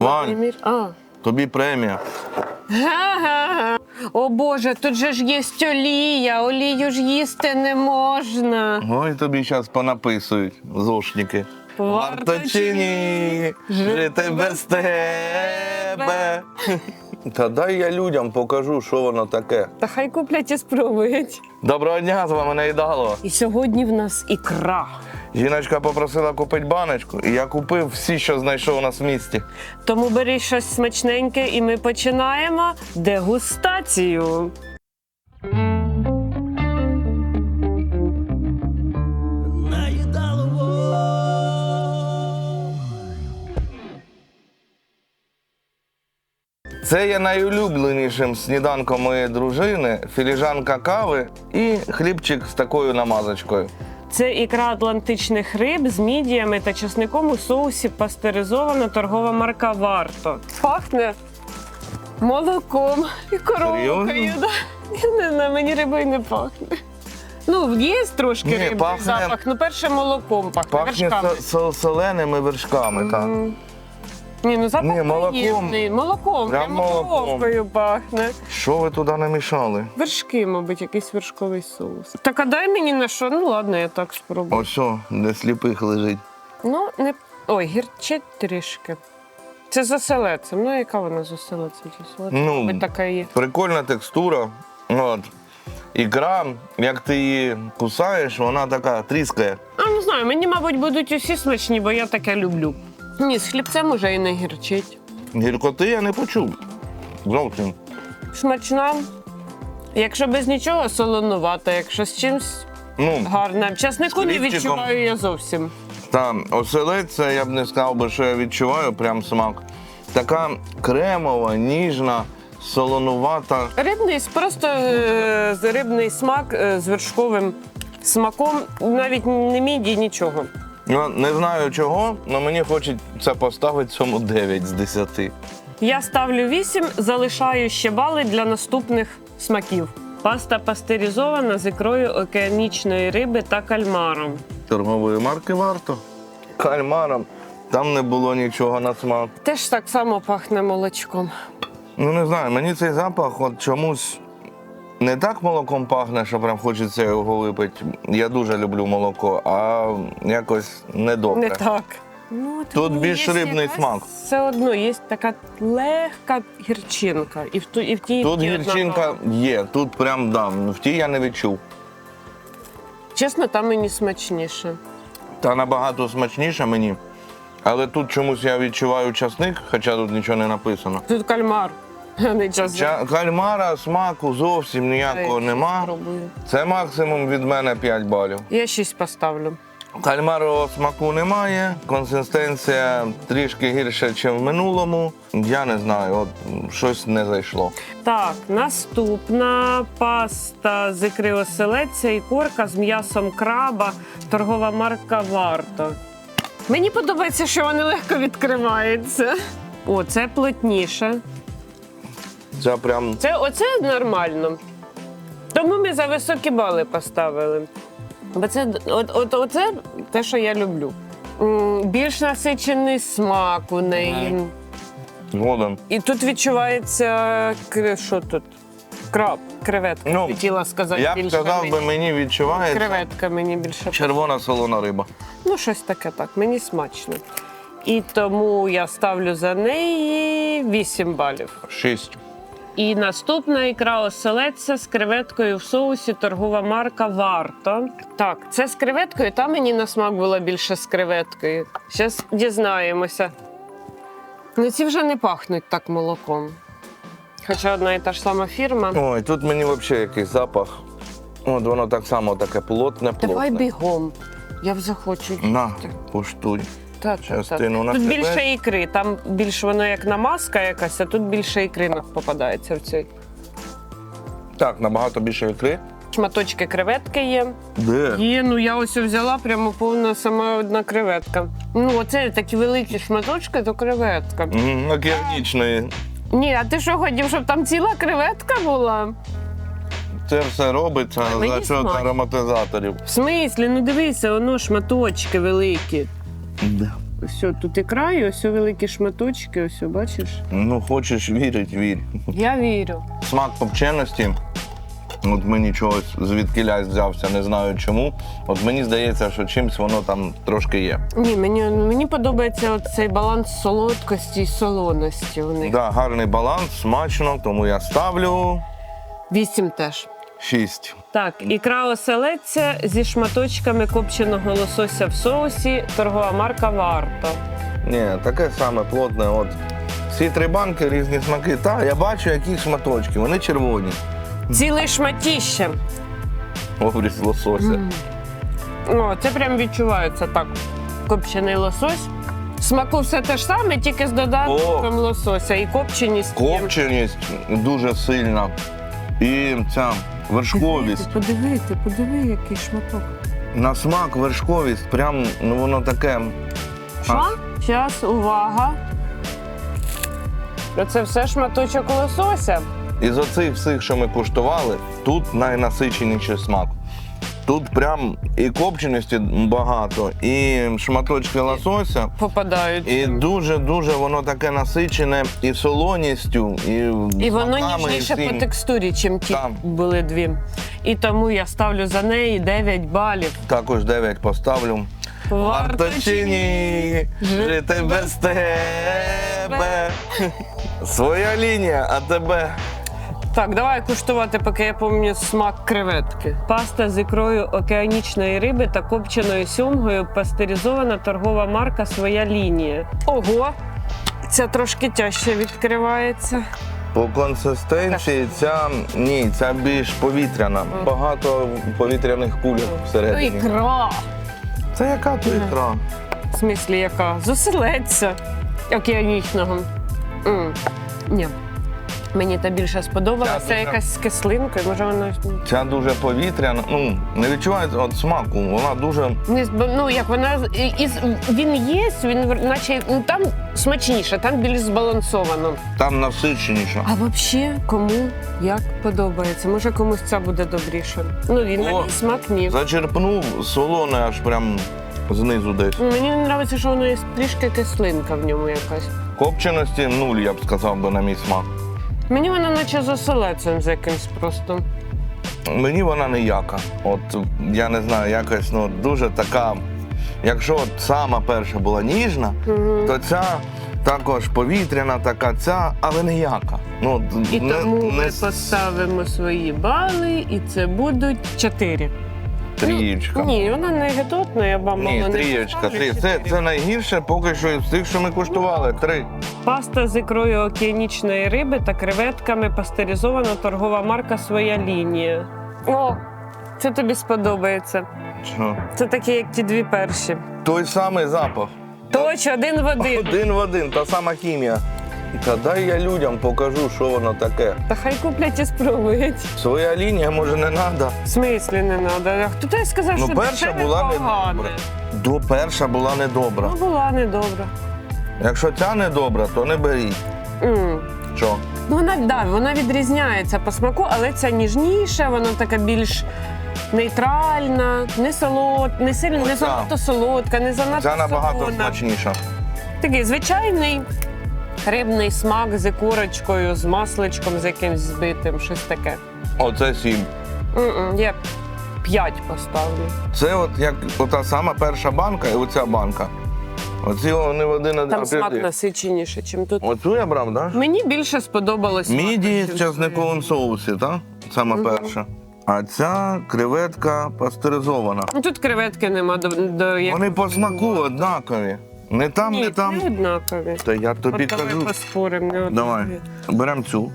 Вань, Емір- А. тобі премія. О Боже, тут же ж є олія, олію ж їсти не можна. Ой, тобі зараз понаписують зошники. Варто чи ні жити без тебе. Та дай я людям покажу, що воно таке. Та хай куплять і спробують. Доброго дня, з вами Наїдало. І сьогодні в нас ікра. Жіночка попросила купити баночку, і я купив всі, що знайшов у нас в місті. Тому бери щось смачненьке, і ми починаємо дегустацію. Це є найулюбленішим сніданком моєї дружини, філіжанка кави і хлібчик з такою намазочкою. Це ікра атлантичних риб з мідіями та чесником у соусі пастеризована торгова марка Варто. Пахне молоком і коровкою. Да. Не знаю, мені рибою не пахне. Ну, є трошки Ні, рибний пахне- запах, ну перше молоком пахне, Пахне вершками. со- со- соленими вершками. Так. М. Ні, ну запах Ні, молоком. приємний. Молоком, Прям прямо молоком. пахне. Що ви туди намішали? Вершки, мабуть, якийсь вершковий соус. Так а дай мені на що? Ну ладно, я так спробую. Ось, о, де сліпих лежить. Ну, не. Ой, гірчить трішки. Це з оселедцем. Ну, яка вона з оселедцем? чи солодка? Ну, Мабуть, така є. Прикольна текстура. От. Ікра, як ти її кусаєш, вона така тріскає. А не знаю, мені, мабуть, будуть усі смачні, бо я таке люблю. Ні, з хлібцем уже і не гірчить. Гіркоти я не почув. Зовсім. Смачна. Якщо без нічого, солонувата, якщо з чимось Ну, гарне. Часнику не хлібчиком. відчуваю я зовсім. Там оселедь, це я б не сказав би, що я відчуваю прям смак. Така кремова, ніжна, солонувата. Рибний, просто е, з- рибний смак е, з вершковим смаком, навіть не міді, нічого. Ну, не знаю чого, але мені хочеться поставити цьому 9 з 10. Я ставлю 8, залишаю ще бали для наступних смаків. Паста пастеризована з ікрою океанічної риби та кальмаром. Торгової марки варто. Кальмаром. Там не було нічого на смак. Теж так само пахне молочком. Ну не знаю, мені цей запах от чомусь не так молоком пахне, що прям хочеться його випити. Я дуже люблю молоко, а якось недобре. Не так. Ну, Тут тому більш є рибний якась- смак. Все одно є така легка гірчинка. І в, ту, і в тій і в Тут тій гірчинка однаково. є, тут прям да. В тій я не відчув. Чесно, там мені смачніше. Та набагато смачніше мені. Але тут чомусь я відчуваю часник, хоча тут нічого не написано. Тут кальмар. Ча- Кальмара смаку зовсім ніякого нема. Спробую. Це максимум від мене 5 балів. Я 6 поставлю. Кальмарового смаку немає, консистенція трішки гірша, ніж в минулому. Я не знаю, от щось не зайшло. Так, наступна паста з ікри оселедця і корка з м'ясом краба, торгова марка Варто. Мені подобається, що вони легко відкриваються. О, це плотніше. Це прям Це оце нормально. Тому ми за високі бали поставили. Бо це от, от, оце те, що я люблю. М, Більш насичений смак у неї. згодом. І тут відчувається що тут? Краб, креветка. Ну, Хотіла сказати Я б більше. сказав би, мені. мені відчувається Креветка мені більше. червона солона риба. Ну, щось таке так, мені смачно. І тому я ставлю за неї 8 балів. Шість. І наступна ікра оселедця з креветкою в соусі торгова марка Варто. Так, це з креветкою, та мені на смак було більше з креветкою. Зараз дізнаємося. Ну, ці вже не пахнуть так молоком. Хоча одна і та ж сама фірма. Ой, тут мені взагалі якийсь запах. От воно так само таке плотне, плотне. Давай бігом. Я вже хочу. На, пуштуй. Та, та, частину на Тут себе. більше ікри, там більше воно як намазка якась, а тут більше ікри попадається в цей. Так, набагато більше ікри. Шматочки креветки є. Де? Є, ну я ось взяла прямо повна сама одна креветка. Ну, оце такі великі шматочки, то креветка. М, Океанічної. Ні, а ти що хотів, щоб там ціла креветка була? Це все робиться Мені за счет ароматизаторів. В смислі, ну дивися, воно шматочки великі. Да. все, тут і ось великі шматочки, ось бачиш. Ну, хочеш вірить, вір. Я вірю. Смак копченості. От мені чогось звідки взявся, не знаю чому. От мені здається, що чимсь воно там трошки є. Ні, мені, мені подобається от цей баланс солодкості і солоності у них. Да, гарний баланс, смачно, тому я ставлю Вісім теж. 6. Так, ікра оселедця зі шматочками копченого лосося в соусі, торгова марка Варто. Ні, таке саме плотне. От всі три банки різні смаки. Та, я бачу, які шматочки, вони червоні. Ціле шматіще. Говорить з лосося. О, це прям відчувається так. Копчений лосось. Смаку все те ж саме, тільки з додатком лосося і копченість. є. Копченість дуже сильна. І ця вершковість. Подивити, подиви, який шматок. На смак вершковість, прям ну воно таке. Що? Зараз, увага. Це все шматочок лосося. Із оцих всіх, що ми куштували, тут найнасиченіший смак. Тут прям і копченості багато, і шматочки лосося. Попадають. І дуже-дуже воно таке насичене і солоністю, і, І воно смаками, і ніжніше всім. по текстурі, чим ті Так. були дві. І тому я ставлю за неї 9 балів. Також 9 поставлю. Варто чи ні жити без тебе. Своя лінія, а тебе. Так, давай куштувати, поки я пам'ятаю смак креветки. Паста з ікрою океанічної риби та копченою сьомгою пастеризована торгова марка Своя лінія. Ого! Ця трошки тяжче відкривається. По консистенції ця ні, ця більш повітряна. Багато повітряних кульок Ну, всередині. ікра! Це яка то ікра? В смислі, яка? Зоселедця океанічного. м Ні. Мені та більше сподобалася Ця дуже- якась з кислинкою. Може, вона Ця дуже повітряна. Ну, не відчувається от смаку. Вона дуже. не ну як вона з- і- із він є, він в- наче ну, там смачніше, там більш збалансовано. Там насиченіша. А взагалі, кому як подобається? Може комусь ця буде добріше. Ну він на О. мій смак ні. Зачерпнув солоне аж прям знизу десь. Мені не подобається, що воно є трішки кислинка в ньому якась. Копченості нуль, я б сказав би на мій смак. Мені вона наче з оселедцем з якимсь просто. Мені вона ніяка. От я не знаю, якось ну дуже така. Якщо от сама перша була ніжна, Мгм. то ця також повітряна, така ця, але ніяка. Ну І не, тому ми не с- поставимо свої бали, і це будуть чотири. Трієчка. Ні, вона не гидотна, я вам Ні, не трієчка, трі. Це, це найгірше поки що із тих, що ми куштували. Три. Паста з ікрою океанічної риби та креветками пастеризована торгова марка Своя лінія. О, це тобі сподобається. Що? Це такі, як ті дві перші. Той самий запах. Точно, один в один. Один в один, та сама хімія. Та дай я людям покажу, що воно таке. Та хай куплять і спробують. Своя лінія, може, не треба. В смислі не треба. Хто тобі сказав, Ну, що перша була недобра. До перша була недобра. Ну, була недобра. Якщо ця недобра, то не беріть. М. Що? Ну, вона, да, вона відрізняється по смаку, але ця ніжніша, вона така більш нейтральна, не солод, не сильно, не занадто солодка, не занадто Ця набагато солона. смачніша. Такий звичайний рибний смак з ікорочкою, з масличком, з якимсь збитим, щось таке. Оце сім. М-м, я п'ять поставлю. Це от як ота сама перша банка і оця банка. Оці вони в один Там смак насиченіше, ніж тут. Оцю я брав, так? Да? Мені більше сподобалось. Міді з часниковим соусі, так? Саме перша. А ця креветка пастеризована. Ну, Тут креветки нема до, до як- Вони по смаку однакові. Не там, Ні, не там. не однакові. Та я тобі От давай кажу. поспоримо. не Давай, однакові. беремо цю.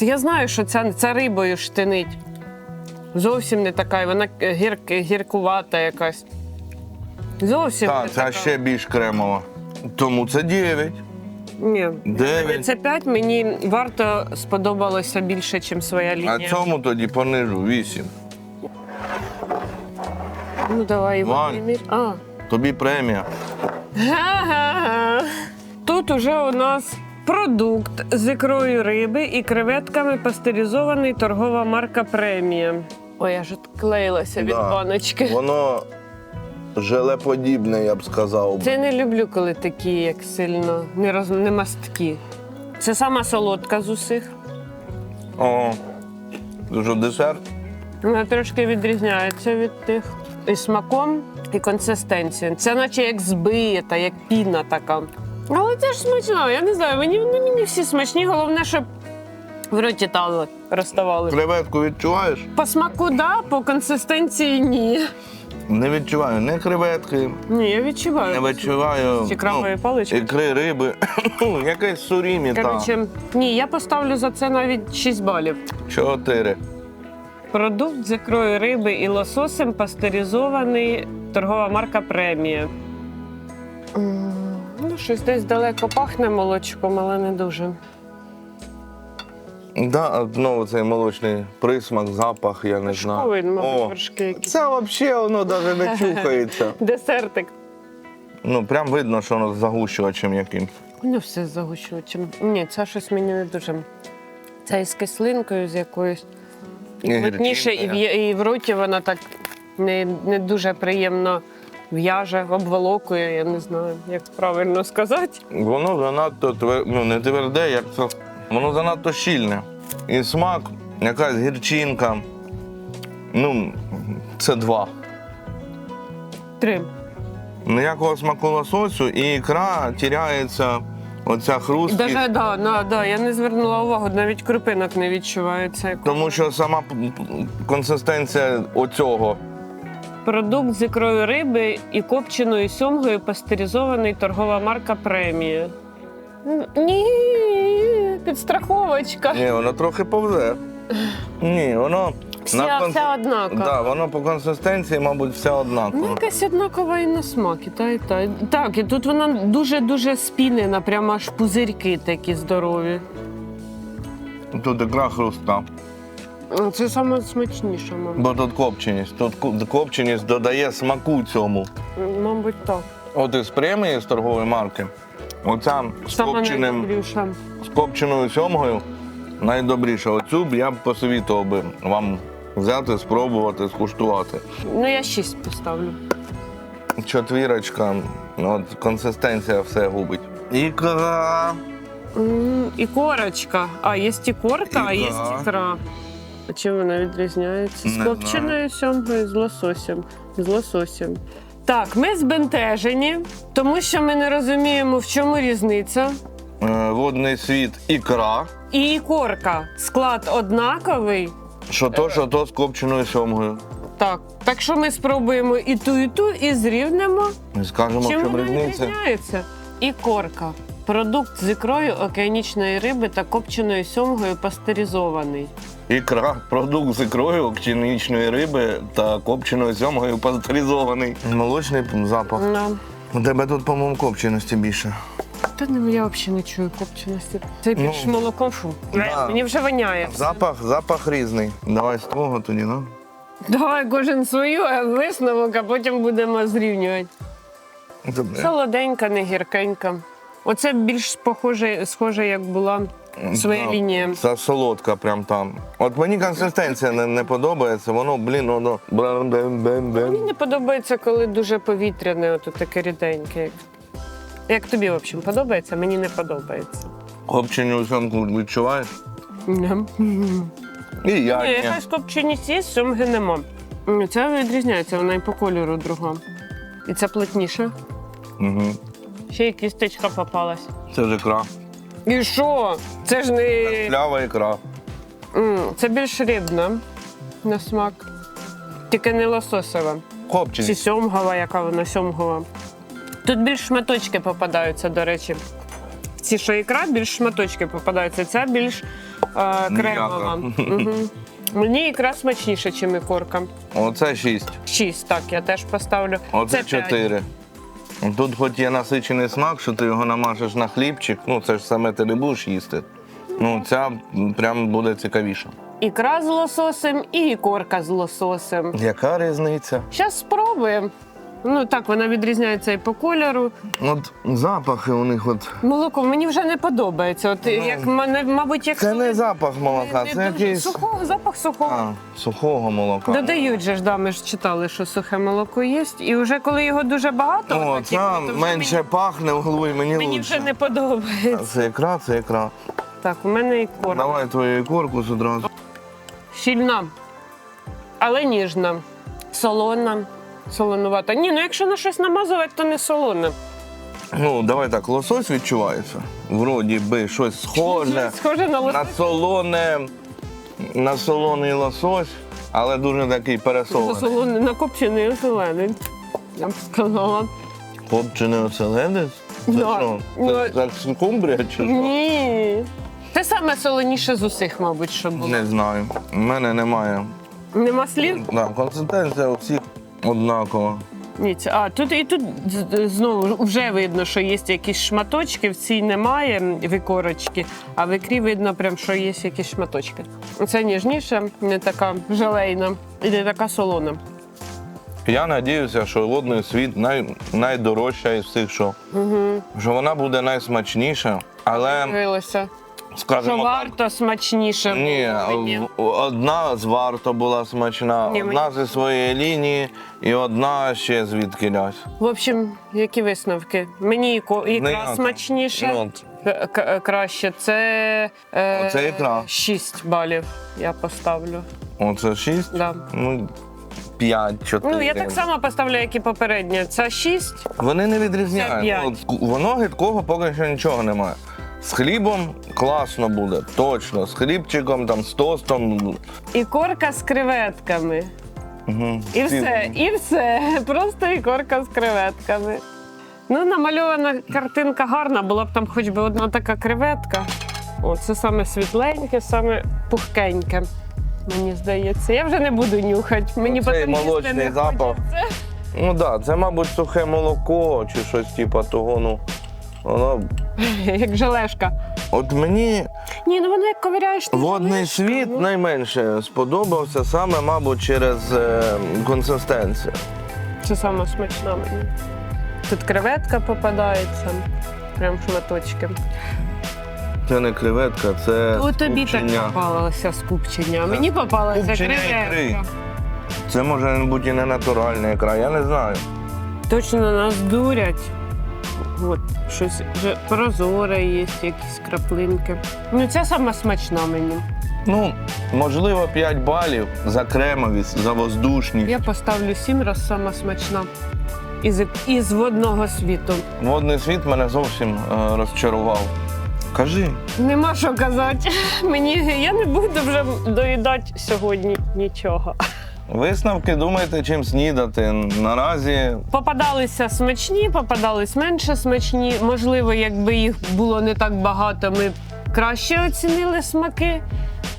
Я знаю, що ця, ця рибою штинить. Зовсім не така, і вона гір, гіркувата якась. Зовсім не Так, ця така. ще більш кремова. Тому це 9. Ні. Дев'ять. Це 5 мені варто сподобалося більше, ніж своя А цьому тоді понижу 8. Ну давай Вань. примір. А. Тобі премія. Га-га-га. Тут уже у нас продукт з ікрою риби і креветками пастеризований торгова марка премія. Ой, я ж відклеїлася від Да. баночки. Воно желеподібне, я б сказав. Це не люблю, коли такі, як сильно не, роз... не масткі. Це сама солодка з усіх. О, дуже десерт. Вона трошки відрізняється від тих і смаком, і консистенцією. Це наче як збита, як піна така. Але це ж смачно, я не знаю, мені, вони мені всі смачні, головне, щоб в роті тали розставали. Креветку відчуваєш? По смаку, да, по консистенції ні. Не відчуваю ні креветки, Ні, я відчуваю. не відчуваю крабові ну, палички. ікри, риби. Ну, Якесь сурімі. Коротше, ні, я поставлю за це навіть 6 балів. Чотири. Продукт з ікрою риби і лососем пастеризований, торгова марка премія. Ну, щось десь далеко пахне молочком, але не дуже. Да, знову цей молочний присмак, запах, я не знаю. Повинен, мабуть, О, вершки якісь. Це взагалі воно навіть не чухається. Десертик. Ну, прям видно, що воно з загущувачем яким. Ну, все з загущувачем. Ні, це щось мені не дуже. Це із кислинкою, з якоюсь. І плотніше, і в, і в роті вона так не, не дуже приємно в'яже, обволокує, я не знаю, як правильно сказати. Воно занадто твер... ну, не тверде, як це. Воно занадто щільне. І смак, якась гірчинка. Ну, це два. Три. Ніякого смаку лососю і ікра тіряється оця хрусткість. Даже, да, да, да, я не звернула увагу, навіть крупинок не відчувається. Тому що сама консистенція оцього. Продукт з ікрою риби і копченою сьомгою пастеризований торгова марка премія. Ні, підстраховочка. Ні, воно трохи повзе. Ні, воно. Вся, конс- вся однакова. Да, воно по консистенції, мабуть, все Ну, якась однакова і на смак, і та, і та. Так, і тут вона дуже-дуже спінена, прямо аж пузирьки такі здорові. Тут ікра хрустка. Це саме смачніше, мабуть. Бо тут копченість. Тут копченість додає смаку цьому. Мабуть, так. От із премії з торгової марки. Оця з, копченим, з копченою сьомгою найдобріша. Оцю б я б посовітував би вам взяти, спробувати, скуштувати. Ну, я шість поставлю. Четвірочка, от консистенція все губить. Ікра. М, І корочка. А, є і корка, а є Ікра. ікра. А чим вона відрізняється? З Не копченою сьомкою, з лососем. З лососем. Так, ми збентежені, тому що ми не розуміємо, в чому різниця. Е, Водний світ ікра. І ікорка. Склад однаковий. Що то, що то з копченою сьомгою. Так, так що ми спробуємо і ту, і ту, і зрівнемо. І скажемо, в Чим чому вона різниця. відрізняється? Ікорка. Продукт з ікрою океанічної риби та копченою сьомгою пастеризований. Ікра, продукт з ікрою, окчинічної риби та копченою сьомгою пастеризований. Молочний запах. Да. У тебе тут, по-моєму, копченості більше. Та не, я взагалі не чую копченості. Це Ну, більш молоком фу. да. Мені вже воняє. Запах, запах різний. Давай з твого тоді, ну. Давай кожен свою а висновок, а потім будемо зрівнювати. Добре. Солоденька, не гіркенька. Оце більш похоже, схоже, як була своя Да. лінія. Це солодка прям там. От мені консистенція не, не подобається, воно, блін, воно. Мені не подобається, коли дуже повітряне, ото таке ріденьке. Як, тобі, в общем, подобається, мені не подобається. Копченю сьомку відчуваєш? Ні. І я. Ні, якась копченість є, сьомги нема. Це відрізняється, вона і по кольору друга. І це плотніше. Угу. Ще й кісточка попалась. Це ж ікра. І що? Це ж не. Плява ікра. М, Це більш рибна на смак. Тільки не лососова. Чи Копченість. сьомгова, яка вона сьомгова. Тут більш шматочки попадаються, до речі. В ці, що ікра, більш шматочки попадаються. Ця більш е, кремова. Угу. Мені ікра смачніша, ніж ікорка. Оце шість. Шість, так, я теж поставлю. Оце Це п'ять. чотири. Тут хоч є насичений смак, що ти його намажеш на хлібчик, ну це ж саме ти не будеш їсти. Ну, ця прям буде цікавіша. Ікра з лососем і ікорка з лососем. Яка різниця? Зараз спробуємо. Ну так, вона відрізняється і по кольору. От запахи у них от. Молоко мені вже не подобається. От як мене, мабуть, як Це не запах молока, не це якийсь сухого, запах сухого. а, сухого молока. Додають же ж, да, ми ж читали, що сухе молоко є. І вже коли його дуже багато, О, отаких, це то вже менше пахне в голові, мені, мені, мені лучше. вже не подобається. Це ікра, це ікра. Так, у мене і корм. Давай твою ікорку одразу. Щільна, але ніжна, солона, солонувата. Ні, ну якщо на щось намазувати, то не солоне. Ну, давай так, лосось відчувається. Вроді би щось схоже. Схоже на На солоне, на солоний лосось, але дуже такий пересолений. Солоне, на копчений оселедець. Я б сказала. Копчений оселедець? Це Да. що? Ну, Це, це скумбрія чи що? Ні. Це саме солоніше з усіх, мабуть, що було. Не знаю. У мене немає. Нема слів? Да, консистенція у всіх однакова. Ні, це- а тут і тут з- знову вже видно, що є якісь шматочки. В цій немає викорочки, а в ікрі видно, прям, що є якісь шматочки. Це ніжніше, не така желейна і не така солона. Я надіюся, що водний світ най, найдорожча із всіх, що, Угу. що вона буде найсмачніша, але, Дивилася. Що скажімо так, варто смачніше. ні, було мені. в- одна з варто була смачна, Ні, одна зі своєї лінії і одна ще звідки лясь. В общем, які висновки? Мені і ко- ікра Ніяка. смачніше. Ну, от. К- к- краще. Це, е, Оце ікра. 6 балів я поставлю. Оце 6, Да. ну 5, 4. Ну, я так само поставлю, як і попереднє. Це 6. Вони не Це відрізняють. п'ять. От, ку- воно гидкого поки що нічого немає. З хлібом класно буде, точно. З хлібчиком, там, з тостом. І корка з креветками. Угу. І все, і все. Просто і корка з креветками. Ну, намальована картинка гарна, була б там хоч би одна така креветка. О, це саме світленьке, саме пухкеньке. Мені здається. Я вже не буду нюхати. Мені потім їсти молочний не запах. хочеться. Ну так, да, це, мабуть, сухе молоко чи щось типу того. Ну, воно... Як желешка. От мені Ні, ну воно як ковиряєш. ти водний желешка, світ ну. найменше сподобався саме, мабуть, через е, консистенцію. Це саме смачна мені. Тут креветка попадається, прям шматочки. Це не креветка, це У тобі так скупчення. попалося скупчення. а Мені попалася Скупчення ікри. креветка. Це може бути і не натуральна ікра, я не знаю. Точно нас дурять. От, щось вже прозоре є, якісь краплинки. Ну, це саме смачна мені. Ну, можливо, 5 балів за кремовість, за воздушність. Я поставлю сім раз сама смачна. Із, із водного світу. Водний світ мене зовсім е, розчарував. Кажи, Нема що казати. Мені я не буду вже доїдати сьогодні нічого. Висновки думайте, чим снідати. Наразі Попадалися смачні, попадались менше смачні. Можливо, якби їх було не так багато, ми б краще оцінили смаки.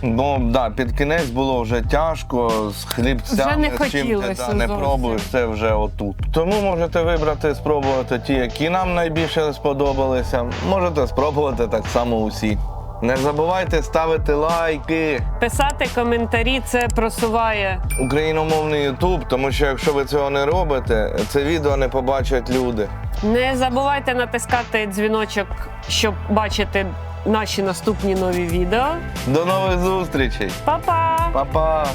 Ну да, під кінець було вже тяжко з хлібцями, Вже не з чим ти та, не пробуєш, це вже отут. Тому можете вибрати, спробувати ті, які нам найбільше сподобалися. Можете спробувати так само усі. Не забувайте ставити лайки. Писати коментарі це просуває. Україномовний Ютуб, тому що якщо ви цього не робите, це відео не побачать люди. Не забувайте натискати дзвіночок, щоб бачити наші наступні нові відео. До нових зустрічей! Па-па! Па-па!